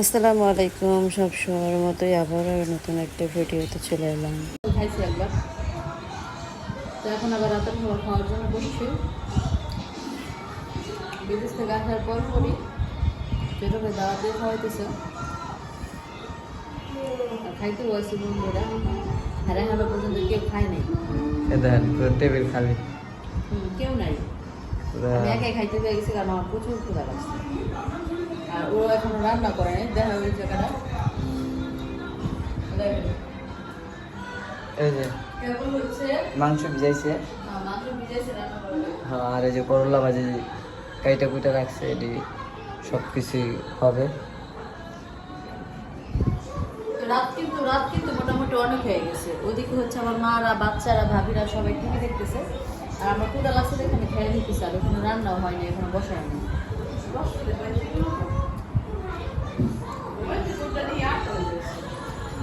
আসসালামু আলাইকুম সব সময়ের মতোই আবারও নতুন একটা ভিডিওতে চলে এলাম। খাইছি একবার। তো এখন আবার রাতের খাবার খাওয়ার জন্য বসছি। বিদেশ থেকে আসার পর পরই যেটাকে দাওয়া দিয়ে খাওয়াইতেছে। খাইতে বসছি বন্ধুরা। হ্যাঁ হ্যালো পর্যন্ত কেউ খায় নাই। দেখেন টেবিল খালি। কেউ নাই। আমি একাই খাইতে পেয়ে গেছি কারণ আমার প্রচুর ক্ষুধা লাগছে। ও এখনও রান্না করে নাই দেখা ওই জায়গাটা এই যে মাংস ভিজাইছে। করে। হ্যাঁ আর এই যে করলা ভাজি কাইটা কুইটা রাখছে এটি সব কিছুই হবে। রাত কিন্তু রাত কিন্তু মোটামুটি অনেক হয়ে গেছে। ওদিকে হচ্ছে আমার মারা বাচ্চারা ভাবিরা সবাই টিভি দেখতেছে। আর আমার কুদা লাগছে এখানে খেয়ে নিতেছে আর ওখানে রান্নাও হয়নি এখানে বসায় না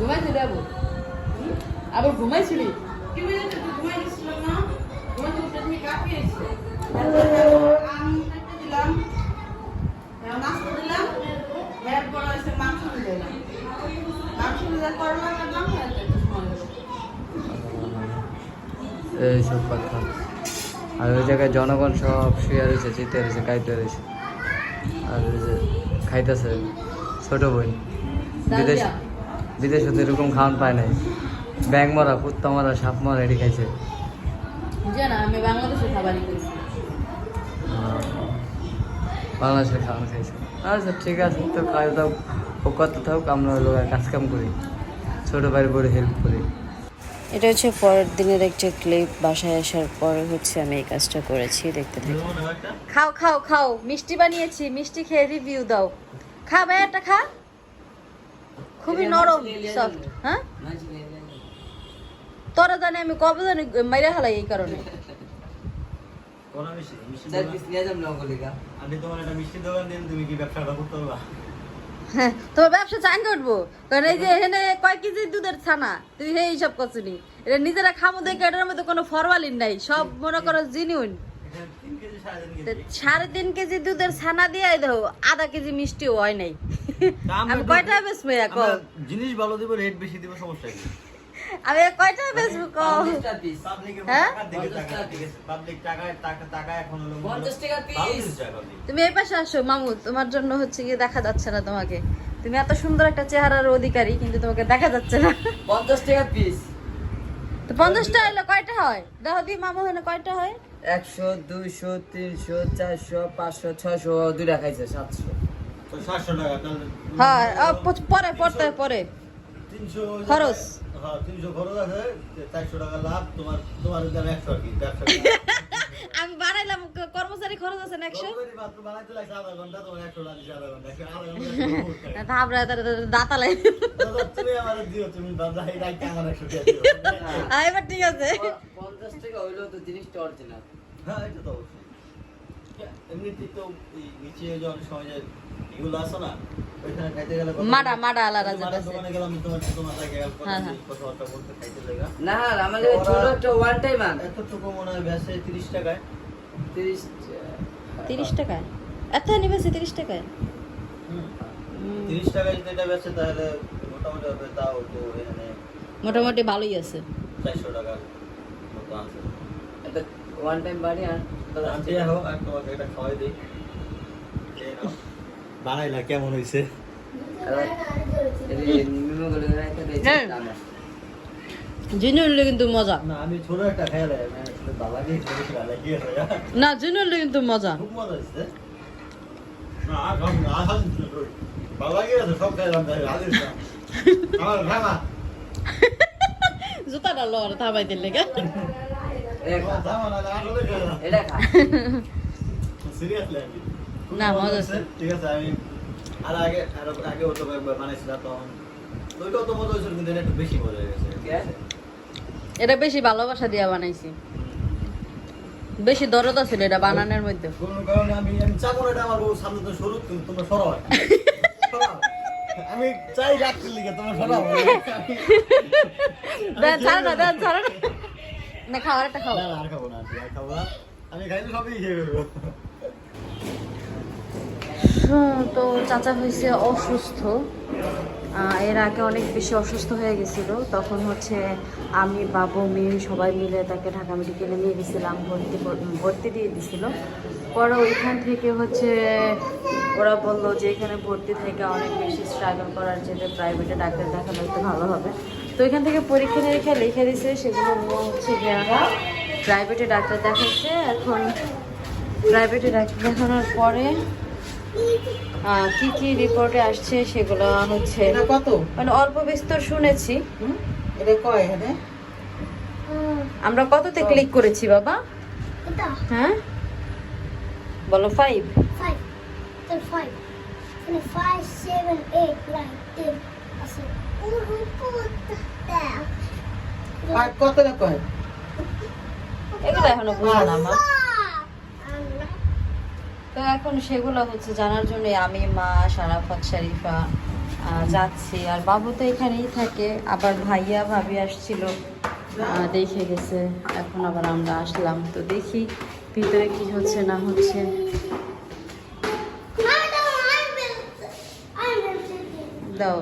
ঘুমাইছি যাব। আবার ঘুমাইছিলি? এই সব কথা। আর ওই জায়গায় জনগণ সব শুয়ে রয়েছে চিতে রয়েছে খাইতে রয়েছে। আর ওই যে খাইতেছে ছোট বোন। বিদেশ। বিদেশে তো এরকম খাওয়ান পায় নাই। ব্যাং মরা কুত্তা মরা সাপ মরা এটি খাইছে। আমি বাংলাদেশে খাবারই খাওয়ান খাইছে। আচ্ছা ঠিক আছে তো খাই দাও ও কত থাকুক আমরা লোক কাজ কাম করি। ছোট ভাই বড় হেল্প করি। এটা হচ্ছে পরের দিনের একটা ক্লিপ বাসায় আসার পরে হচ্ছে আমি এই কাজটা করেছি দেখতে থাকি। খাও খাও খাও মিষ্টি বানিয়েছি মিষ্টি খেয়ে রিভিউ দাও। খা ভাই একটা খা। খুবই নরম সফট হ্যাঁ? তোরা জানি আমি কবে জানি মাইরা হালাই এই কারণে। হ্যাঁ, তোমার ব্যবসা কয় দুধের ছানা? তুই নিজেরা খামো দেখে এটার মধ্যে কোনো ফরমালিন নাই। সব মনে করো জিনিউন সাড়ে তিন কেজি দুধের ছানা দিয়ে দেখো আধা কেজি মিষ্টিও হয় নাই। আমি কয়টা বেচবো এখন? জিনিস ভালো দিব রেট বেশি দিব সমস্যা কি? আমি কয়টা বেচবো হ্যাঁ? টাকার দিকে টাকা ঠিক আছে পাবলিক টাকায় টাকা টাকা এখন হলো পঞ্চাশ টাকা ভালো piece। জিনিস চায় public। তুমি এই পাশে আসো মামু তোমার জন্য হচ্ছে গিয়ে দেখা যাচ্ছে না তোমাকে। তুমি এত সুন্দর একটা চেহারার অধিকারী কিন্তু তোমাকে দেখা যাচ্ছে না। পঞ্চাশ টাকা পিস তো পঞ্চাশটা হইলে কয়টা হয়? দেখো দি মামু হলে কয়টা হয়? একশো দুইশো তিনশো চারশো পাঁচশো ছয়শো দুইটা খাইছে সাতশো। তো 700 টাকা তাহলে হ্যাঁ পরে পড়তে পরে। 300 খরচ। হ্যাঁ 300 খরচ আছে 400 টাকা লাভ তোমার তোমার দাম 100 আর কি ব্যবসা আমি বানাইলাম কর্মচারী খরচ আছে একশো? রকমেরই মাত্র বানাইতে লাগছে আধা ঘণ্টা তোমার 100 টাকা দিছে আধা ঘণ্টা আধা ঘণ্টা তারপরে দাঁতা লাই দাদা, তুমি আমার দিও তুমি দাদা এই রাইতে আমার 100 টাকা দিও। এবার ঠিক আছে। পঞ্চাশ টাকা হইলেও তো জিনিসটা অরিজিনাল। হ্যাঁ এটা তো অবশ্যই। এমনিতেই তো এই নিচে যে অনেক সময় যে এগুলো আসে না ওইখানে খাইতে গেলে মাডা, মাডা আলাদা মাডার যেটা দোকানে গেলাম তোমার তোমার জায়গায় গেলাম হ্যাঁ, হ্যাঁ। কথাবার্তা বলতে খাইতে লাগা। না আমাদের ছোট একটা ওয়ান টাইম আন। এতটুকু মনে হয় বেসে তিরিশ টাকায়। টাকায়? এত নিবেছে তিরিশ টাকায়? যদি এটা বেচে তাহলে মোটামুটি হবে তাও তো এখানে মোটামুটি ভালোই আছে। চারশো টাকা। আছে একটা ওয়ান টাইম বাড়ি আন আনতে হোক আর তোমাকে এটা খাওয়াই দিই। বানাইলা কেমন হয়েছে হ্যাঁ। জিনুল কিন্তু মজা না একটা জিনুল কিন্তু মজা আর আর। বাবা গিয়ে সব খাইলাম আমার খামা জুতাটা লর থাবাই দিলে গে। না মজা হচ্ছে। ঠিক আছে আমি আর আগে আর আগে হতো একবার বানাইছিলাম তখন। ওইটাও তো মজা হয়েছিল কিন্তু এটা একটু বেশি মজা হয়ে এটা বেশি ভালোবাসা দিয়া বানাইছি। বেশি দরদ ছিল এটা বানানোর মধ্যে? কোনো কারণে আমি আমি না এটা আমার বউ সামনে তো সরু তোমরা সরাও। আমি চাই রাখতে লিখে তোমরা সরাও দেন ছাড়ো না দেন ছাড়ো না। না খাওয়ার একটা খাও। আর খাব না আর খাব না। আমি খাইলে সবই খেয়ে ফেলব। তো চাচা হয়েছে অসুস্থ। এর আগে অনেক বেশি অসুস্থ হয়ে গেছিল। তখন হচ্ছে আমি, বাবু, মেয়ে সবাই মিলে তাকে ঢাকা মেডিকেলে নিয়ে গেছিলাম, ভর্তি ভর্তি দিয়ে দিছিল। পরে ওইখান থেকে হচ্ছে ওরা বলল যে এখানে ভর্তি থেকে অনেক বেশি স্ট্রাগল করার জন্য প্রাইভেটে ডাক্তার দেখানো একটু ভালো হবে। তো এখান থেকে পরীক্ষা নিরীক্ষা লিখে দিছে, সেগুলো হচ্ছে গিয়ে প্রাইভেটে ডাক্তার দেখাচ্ছে এখন প্রাইভেটে ডাক্তার দেখানোর পরে কি কি রিপোর্টে আসছে সেগুলো হচ্ছে কত? মানে অল্প বিস্তর শুনেছি। হুম? এটা কয় হ্যাঁ আমরা কততে ক্লিক করেছি বাবা? হ্যাঁ? বলো five five. The five. And a তো এখন সেগুলো হচ্ছে জানার জন্য আমি মা সারাফত শরীফা যাচ্ছি। আর বাবু তো এখানেই থাকে। আবার ভাইয়া ভাবি আসছিল। দেখে গেছে। এখন আবার আমরা আসলাম। তো দেখি ভিতরে কি হচ্ছে না হচ্ছে. দাও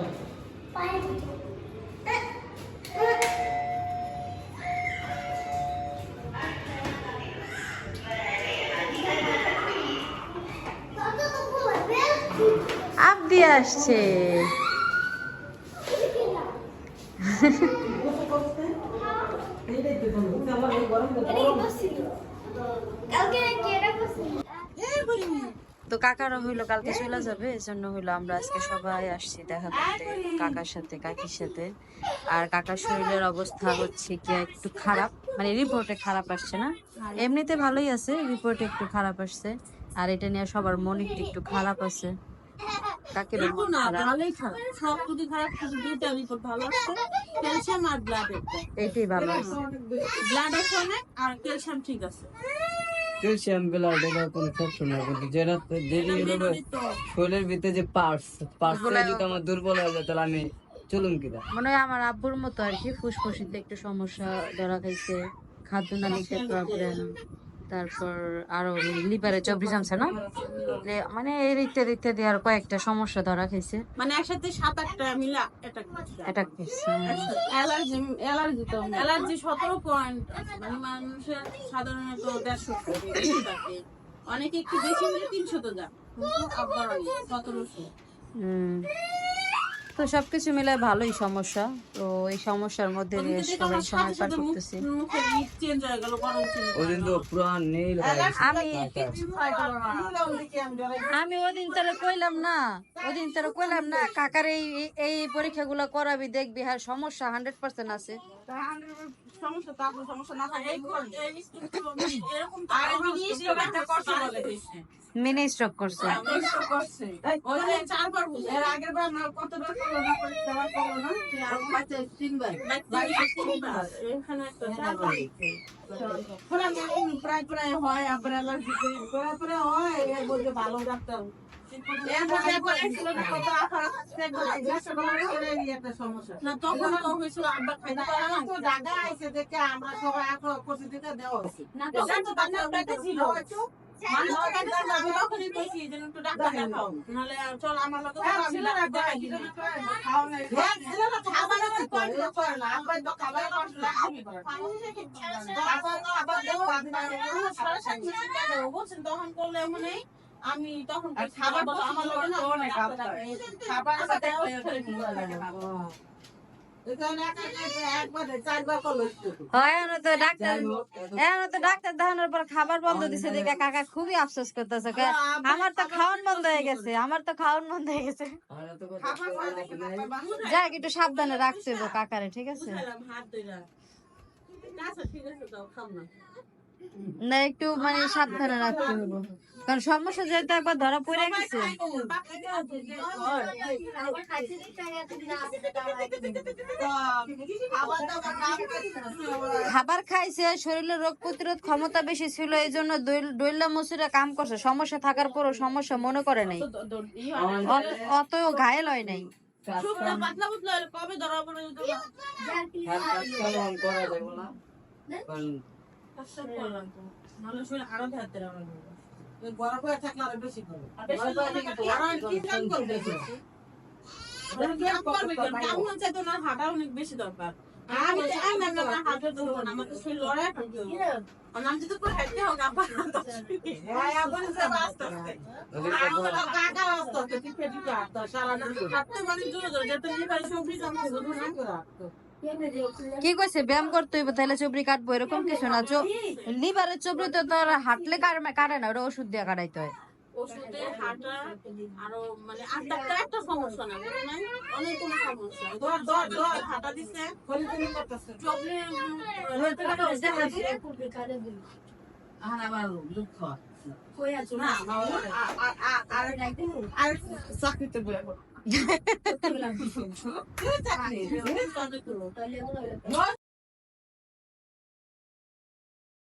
দিয়ে আসছে। তো কাকারা হইল কালকে চলে যাবে, এজন্য হইল আমরা আজকে সবাই আসছি দেখা করতে, কাকার সাথে, কাকির সাথে। আর কাকার শরীরের অবস্থা হচ্ছে কি একটু খারাপ মানে রিপোর্টে খারাপ আসছে না? এমনিতে ভালোই আছে রিপোর্টে একটু খারাপ আসছে। আর এটা নিয়ে সবার মন একটু একটু খারাপ আছে। কাকের মন খারাপ? ভালোই খারাপ। সব যদি খারাপ শুধু দুইটা রিপোর্ট ভালো আসছে ক্যালসিয়াম আর ব্লাড এইটাই ভালো আছে। ব্লাড আছে অনেক আর ক্যালসিয়াম ঠিক আছে। ক্যালসিয়াম বেলা এটা কোনো সমস্যা না কিন্তু যেটা দেরি হলো শরীরের ভিতরে যে পার্স পার্সগুলো যদি আমার দুর্বল হয়ে যায় তাহলে আমি চলুন কিনা মনে হয় আমার আব্বুর মতো আর কি ফুসফুসিতে একটু সমস্যা ধরা খাইছে খাদ্য প্রবলেম তারপর আরও লিভারে চব্বিশ জমছে না? যে মানে এর ইত্যাদি ইত্যাদি আর কয়েকটা সমস্যা ধরা খাইছে। মানে একসাথে সাত আটটা মিলা এটা এটা করছে অ্যালার্জি অ্যালার্জি তো অ্যালার্জি সতেরো পয়েন্ট মানে মানুষের সাধারণত দেড়শো অনেকে একটু বেশি হলে তিনশো তো কিন্তু আবার সতেরোশো। হুম। তো সবকিছু মিলে ভালোই সমস্যা। তো এই সমস্যার মধ্যে দিয়ে সবাই সময় পার করতেছি। হয়ে আমি আমি ওদিন তোরা কইলাম না ওদিন তোরা কইলাম না কাকার এই এই- পরীক্ষাগুলো করাবি দেখবি হ্যাঁ সমস্যা হান্ড্রেড পার্সেন্ট আছে। সমস্যা তো সমস্যা না এরকম মিনি স্ট্রোক করছে। মানে প্রায় প্রায় হয় আবার হয় ভালো ডাক্তার। তখন হয়েছিল, আব্বা খাইতে পারে তো আমার আমি দেখাই দিই। বলছেন তখন করলে মনে আমি তখন খাবার আমার লগে না খাবার এখন তো ডাক্তার তো ডাক্তার দেখানোর পর খাবার বন্ধ দিছে দেখে কাকা খুবই আফসোস করতেছে কা- আমার তো খাওয়ান বন্ধ হয়ে গেছে আমার তো খাওয়ান বন্ধ হয়ে গেছে। যাক একটু সাবধানে রাখছে গো কাকারে ঠিক আছে? হাত ধরে ঠিক আছে দাও খাও না। না একটু মানে সাবধানে রাখতে হবে কারণ সমস্যা যেহেতু একবার ধরা পড়ে গেছে। খাবার খাইছে শরীরের রোগ প্রতিরোধ ক্ষমতা বেশি ছিল এই জন্য দৈল্লা মসুরা কাম করছে। সমস্যা থাকার পরও সমস্যা মনে করে নাই। অত- ঘায়েল হয় নাই। কবে ধরা পড়ে যেত আর কাজ কাম করা যাবে না কারণ নাহলে শরীর আরও ধাতে ওই বড় বয়ে থাকলে আরও বেশি করে আর বেশি বড় বয়ে থেকে তো আরও কি কাম করবে? ওরা কি কাম করবে? কাম মন চাইতো না হাঁটা অনেক বেশি দরকার আমি সারা মানে কি কইছে ব্যায়াম করতে হইব তাহলে চুবড়ি কাটবো এরকম কিছু না লিভারের চুবড়ি তো তোর হাঁটলে কাটে না ওটা ওষুধ দিয়ে কাটাইতে হয় ওষুধে হাঁটা আরও মানে আটটা একটা সমস্যা না অনেক কোনো সমস্যা দর দর দর হাঁটা দিছে খলি খলি করতেছে চবলে আর আবার দুঃখ না আর আর চাকরিতে বলে 그렇잖아. 그래서 안 끌어.